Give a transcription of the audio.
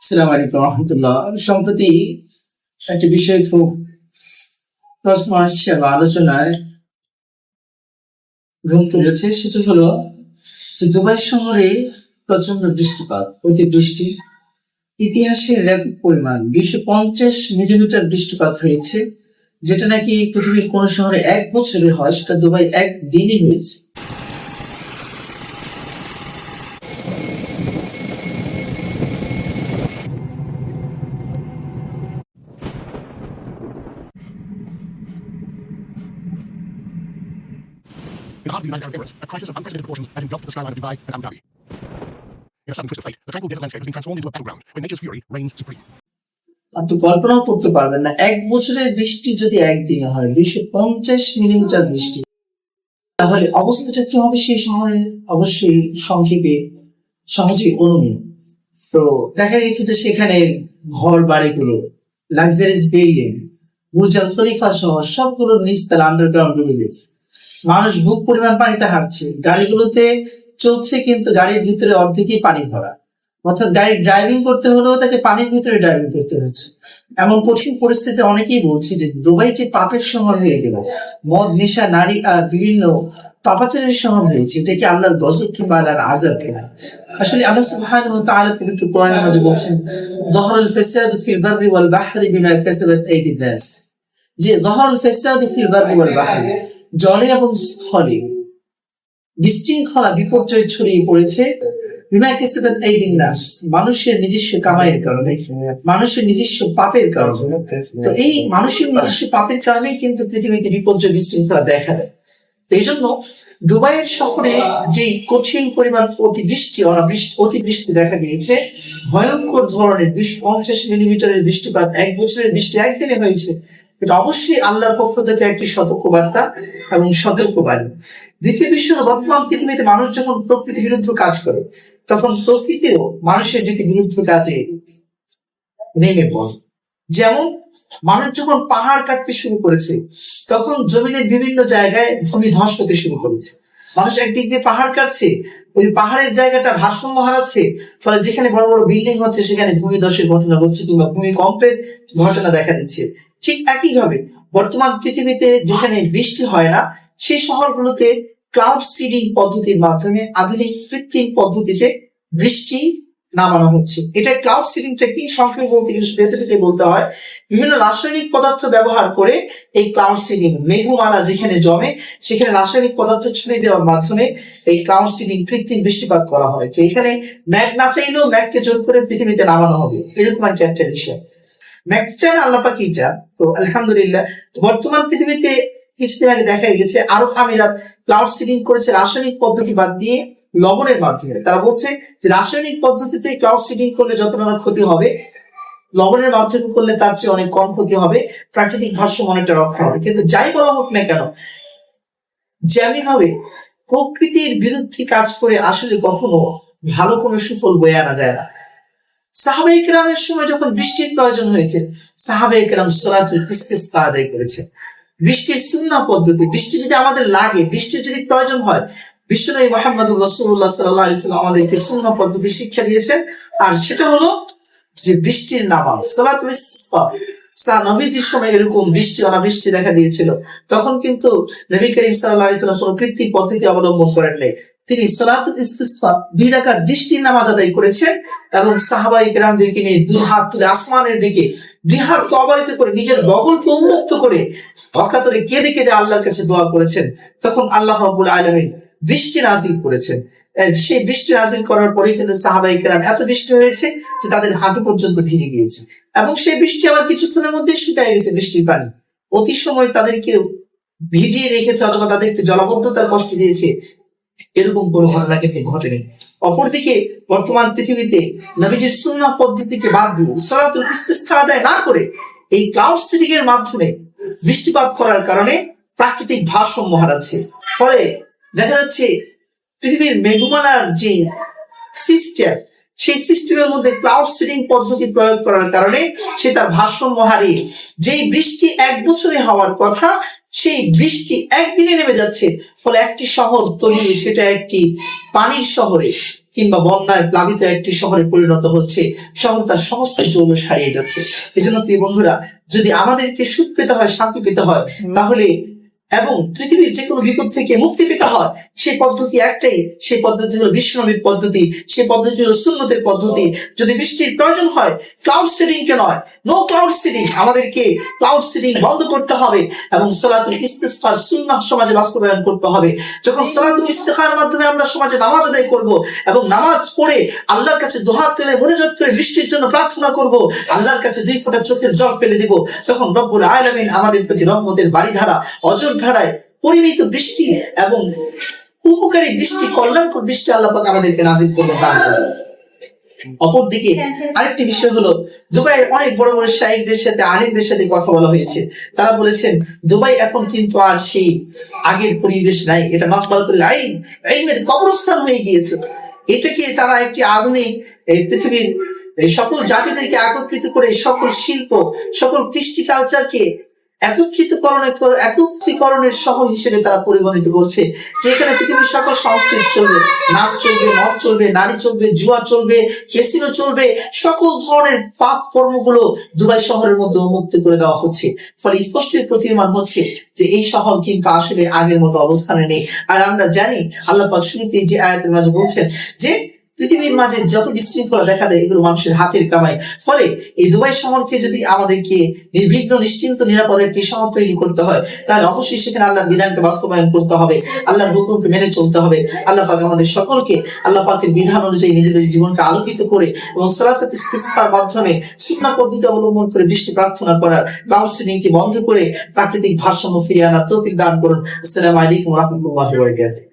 আসসালামু আলাইকুম রহমতুল্লাহ। সম্প্রতি একটি বিষয় খুব প্রশ্ন আসছে বা আলোচনায় ঘুম তুলেছে, সেটা হলো যে দুবাই শহরে প্রচণ্ড বৃষ্টিপাত, অতিবৃষ্টি। ইতিহাসের রেকর্ড পরিমাণ দুইশো পঞ্চাশ মিলিমিটার বৃষ্টিপাত হয়েছে, যেটা নাকি পৃথিবীর কোন শহরে এক বছরে হয়, সেটা দুবাই এক দিনই হয়েছে। The heart of the United Arab Emirates, a crisis of unprecedented proportions has engulfed the skyline of Dubai and Abu Dhabi. In a sudden twist of fate, the tranquil desert landscape has been transformed into a battleground where nature's fury reigns supreme. আপনি কল্পনাও করতে পারবেন না এক বছরের বৃষ্টি যদি একদিনে হয় দুইশো পঞ্চাশ মিলিমিটার বৃষ্টি তাহলে অবস্থাটা কি হবে সেই শহরে অবশ্যই সংক্ষেপে সহজেই অনুমীয় তো দেখা গেছে যে সেখানে ঘর বাড়িগুলো লাক্সারিস বিল্ডিং বুর্জাল খলিফা সহ সবগুলো নিচতলা আন্ডারগ্রাউন্ড ডুবে গেছে মানুষ বুক পরিমাণ পানিতে হাঁটছে। গাড়িগুলোতে চলছে কিন্তু গাড়ির ভিতরে অর্ধেকই পানি ভরা। অর্থাৎ গাড়ি ড্রাইভিং করতে হলেও তাকে পানির ভিতরে ড্রাইভিং করতে হচ্ছে। এমন কঠিন পরিস্থিতি অনেকেই বলছে যে দুবাই যে পাপের শহর হয়ে গেল, মদ, নেশা, নারী আর বিভিন্ন পাপাচারের শহর হয়েছে, এটা কি আল্লাহর গজব কিংবা আল্লাহর আজাব কিনা? আসলে আল্লাহ তাআলা পবিত্র কোরআনের বলছেন যহরুল ফাসাদু ফিল বাররি ওয়াল বাহরি বিমা কাসাবাত আইদিন নাস। যে যহরুল ফাসাদু ফিল বাররি ওয়াল বাহরি জলে এবং স্থলে। বিশৃঙ্খলা, বিপর্যয় ছড়িয়ে পড়েছে। মানুষের নিজস্ব কামাইয়ের কারণে, মানুষের নিজস্ব পাপের কারণে। তো এই মানুষের নিজস্ব পাপের কিন্তু পৃথিবীতে বিপর্যয়, বিশৃঙ্খলা দেখা দেয়। এই জন্য দুবাইয়ের শহরে যে কঠিন পরিমাণ অতিবৃষ্টি, অনাবৃষ্টি, অতিবৃষ্টি দেখা গিয়েছে ভয়ঙ্কর ধরনের দুইশো পঞ্চাশ মিলিমিটারের বৃষ্টিপাত, এক বছরের বৃষ্টি একদিনে হয়েছে। এটা অবশ্যই আল্লাহর পক্ষ থেকে একটি সতর্কবার্তা। এবং সতর্কবাণী। দ্বিতীয় বিষয় হলো, বর্তমান পৃথিবীতে মানুষ যখন প্রকৃতি বিরুদ্ধ কাজ করে, তখন প্রকৃতিও মানুষের যদি বিরুদ্ধ কাজে নেমে পড়ে। যেমন, মানুষ যখন পাহাড় কাটতে শুরু করেছে, তখন জমিনের বিভিন্ন জায়গায় ভূমি ধস হতে শুরু করেছে। মানুষ একদিক দিয়ে পাহাড় কাটছে, ওই পাহাড়ের জায়গাটা ভারসাম্য হারাচ্ছে, ফলে যেখানে বড় বড় বিল্ডিং হচ্ছে, সেখানে ভূমি ধসের ঘটনা ঘটছে কিংবা ভূমিকম্পের ঘটনা দেখা দিচ্ছে। ঠিক একইভাবে বর্তমান পৃথিবীতে যেখানে বৃষ্টি হয় না, সেই শহরগুলোতে ক্লাউড সিডিং পদ্ধতির মাধ্যমে আধুনিক কৃত্রিম পদ্ধতিতে বৃষ্টি নামানো হচ্ছে। এটা ক্লাউড সিডিংটা কি? সংক্ষেপে বলতে গেলে, শুধু বলতে হয়, বিভিন্ন রাসায়নিক পদার্থ ব্যবহার করে এই ক্লাউড সিডিং মেঘমালা যেখানে জমে, সেখানে রাসায়নিক পদার্থ ছড়িয়ে দেওয়ার মাধ্যমে এই ক্লাউড সিডিং কৃত্রিম বৃষ্টিপাত করা হয়। তো এখানে ম্যাগ না চাইলেও ম্যাগকে জোর করে পৃথিবীতে নামানো হবে। এরকম একটা বিষয়। ম্যাগ চান আল্লাহ পাকি চান? তো আলহামদুলিল্লাহ, বর্তমান পৃথিবীতে কিছুদিন আগে দেখা গেছে, আরব আমিরাত ক্লাউড সিডিং করেছে রাসায়নিক পদ্ধতি বাদ দিয়ে লবণের মাধ্যমে। তারা বলছে যে রাসায়নিক পদ্ধতিতে ক্লাউড সিডিং করলে যতটা না ক্ষতি হবে, লবণের মাধ্যমে করলে তার চেয়ে অনেক কম ক্ষতি হবে, প্রাকৃতিক ভারসাম্য অনেকটা রক্ষা হবে। কিন্তু যাই বলা হোক না কেন, যেমন হবে প্রকৃতির বিরুদ্ধে কাজ করে আসলে কখনো ভালো কোনো সুফল বয়ে আনা যায় না। সাহাবে ইকরামের সময় যখন বৃষ্টির প্রয়োজন হয়েছে সাহাবে ইকরাম সলাতুল ইস্তিসকা আদায় করেছে। বৃষ্টির সুন্না পদ্ধতি, বৃষ্টি যদি আমাদের লাগে, বৃষ্টির যদি প্রয়োজন হয়, বিশ্বনবী মোহাম্মদ রসুল্লাহ সাল্লাহ ইসলাম আমাদেরকে সুন্না পদ্ধতি শিক্ষা দিয়েছেন আর সেটা হলো যে বৃষ্টির নামাজ ইস্তিসকা। সা নবীজির সময় এরকম বৃষ্টি, অনাবৃষ্টি দেখা দিয়েছিল। তখন কিন্তু নবী করিম সাল্লাহ ইসলাম কোনো কৃত্রিম পদ্ধতি অবলম্বন করেন নাই। তিনি সলাতুল ইস্তিসকা, দুই রাকাত বৃষ্টির নামাজ আদায় করেছেন। এবং সাহাবাই গ্রামদেরকে নিয়ে দুই হাত তুলে আসমানের দিকে, দুই হাতকে অবহিত করে নিজের বগলকে উন্মুক্ত করে অকাতরে কেঁদে কেঁদে আল্লাহর কাছে দোয়া করেছেন। তখন আল্লাহ রব্বুল আলমিন বৃষ্টি নাজিল করেছেন। সেই বৃষ্টি নাজিল করার পরেই কিন্তু সাহাবাই কেরাম এত বৃষ্টি হয়েছে যে তাদের হাঁটু পর্যন্ত ভিজে গিয়েছে। এবং সেই বৃষ্টি আবার কিছুক্ষণের মধ্যে শুকিয়ে গেছে বৃষ্টির পানি। অতি সময় তাদেরকে ভিজিয়ে রেখেছে অথবা তাদেরকে জলাবদ্ধতার কষ্ট দিয়েছে। এরকম কোনো ঘটনা কিন্তু ঘটেনি। অপরদিকে বর্তমান পৃথিবীতে নবীজির সুন্নাহ পদ্ধতিকে বাদ দিয়ে সলাতুল ইস্তিসকা আদায় না করে এই ক্লাউড সিডিং এর মাধ্যমে বৃষ্টিপাত করার কারণে প্রাকৃতিক ভারসাম্য হারাচ্ছে। ফলে দেখা যাচ্ছে পৃথিবীর মেঘমালার যে সিস্টেম সেই সিস্টেমের মধ্যে ক্লাউড সিডিং পদ্ধতি প্রয়োগ করার কারণে সে তার ভারসাম্য হারিয়ে যেই বৃষ্টি এক বছরে হওয়ার কথা সেই বৃষ্টি একদিনে নেমে যাচ্ছে, ফলে একটি শহর তলিয়ে সেটা একটি পানির শহরে কিংবা বন্যায় প্লাবিত একটি শহরে পরিণত হচ্ছে। শহর তার সমস্ত জৌলস সারিয়ে যাচ্ছে। এই জন্য প্রিয় বন্ধুরা, যদি আমাদেরকে সুখ পেতে হয়, শান্তি পেতে হয়, তাহলে এবং পৃথিবীর যে কোনো বিপদ থেকে মুক্তি পেতে হয় সেই পদ্ধতি একটাই, সেই পদ্ধতি হলো বিশ্বনবীর পদ্ধতি, সেই পদ্ধতি হলো সুন্নতের পদ্ধতি। যদি বৃষ্টির প্রয়োজন হয় ক্লাউড সিডিং কে নয় নো ক্লাউড সিডিং আমাদেরকে ক্লাউড সিডিং বন্ধ করতে হবে এবং সলাতুল ইস্তেসফার সুন্নাহ সমাজে বাস্তবায়ন করতে হবে। যখন সলাতুল ইস্তেখার মাধ্যমে আমরা সমাজে নামাজ আদায় করব এবং নামাজ পড়ে আল্লাহর কাছে দোহাত তুলে মনোজাত করে বৃষ্টির জন্য প্রার্থনা করব, আল্লাহর কাছে দুই ফোঁটা চোখের জল ফেলে দিব, তখন রব্বুল আলামিন আমাদের প্রতি রহমতের বাড়িধারা, অজর ধারায় পরিমিত বৃষ্টি এবং উপকারী বৃষ্টি কল্যাণকর বৃষ্টি আল্লাহ আমাদেরকে নাজিল করবেন দান করবেন অপরদিকে আরেকটি বিষয় হলো দুবাইয়ের অনেক বড় বড় শাহিকদের সাথে আরেকদের সাথে কথা বলা হয়েছে। তারা বলেছেন দুবাই এখন কিন্তু আর সেই আগের পরিবেশ নাই। এটা নকবালাতুল আইন আইনের কবরস্থান হয়ে গিয়েছে। এটাকে তারা একটি আধুনিক এই পৃথিবীর সকল জাতিদেরকে একত্রিত করে সকল শিল্প সকল কৃষ্টি কালচারকে একত্রিতকরণের একত্রীকরণের শহর হিসেবে তারা পরিগণিত করছে। যেখানে পৃথিবীর সকল সংস্কৃতি চলবে। নাচ চলবে, মদ চলবে, নারী চলবে, জুয়া চলবে কেসিনো চলবে, সকল ধরনের পাপ কর্মগুলো দুবাই শহরের মধ্যে উন্মুক্ত করে দেওয়া হচ্ছে। ফলে স্পষ্টই প্রতীয়মান হচ্ছে যে এই শহর কিন্তু আসলে আগের মতো অবস্থানে নেই। আর আমরা জানি, আল্লাহ পাক শুরুতেই যে আয়াতের মাঝে বলছেন যে পৃথিবীর মাঝে যত বিশৃঙ্খলা দেখা দেয়, এগুলো মানুষের হাতের কামাই। ফলে এই দুবাই শহরকে যদি আমাদেরকে নির্বিঘ্ন, নিশ্চিন্ত, নিরাপদে একটি শহর তৈরি করতে হয়, তাহলে অবশ্যই সেখানে আল্লাহর বিধানকে বাস্তবায়ন করতে হবে, আল্লাহর হুকুমকে মেনে চলতে হবে। আল্লাহ পাক আমাদের সকলকে, আল্লাহ পাকের বিধান অনুযায়ী নিজেদের জীবনকে আলোকিত করে এবং সালাত ইস্তিসফার মাধ্যমে সুন্নাহ পদ্ধতি অবলম্বন করে বৃষ্টি প্রার্থনা করার ক্লাউড সিডিংকে বন্ধ করে প্রাকৃতিক ভারসাম্য ফিরিয়ে আনার তৌফিক দান করুন। আসসালামু আলাইকুম ওয়া রাহমাতুল্লাহি ওয়া বারাকাতুহু।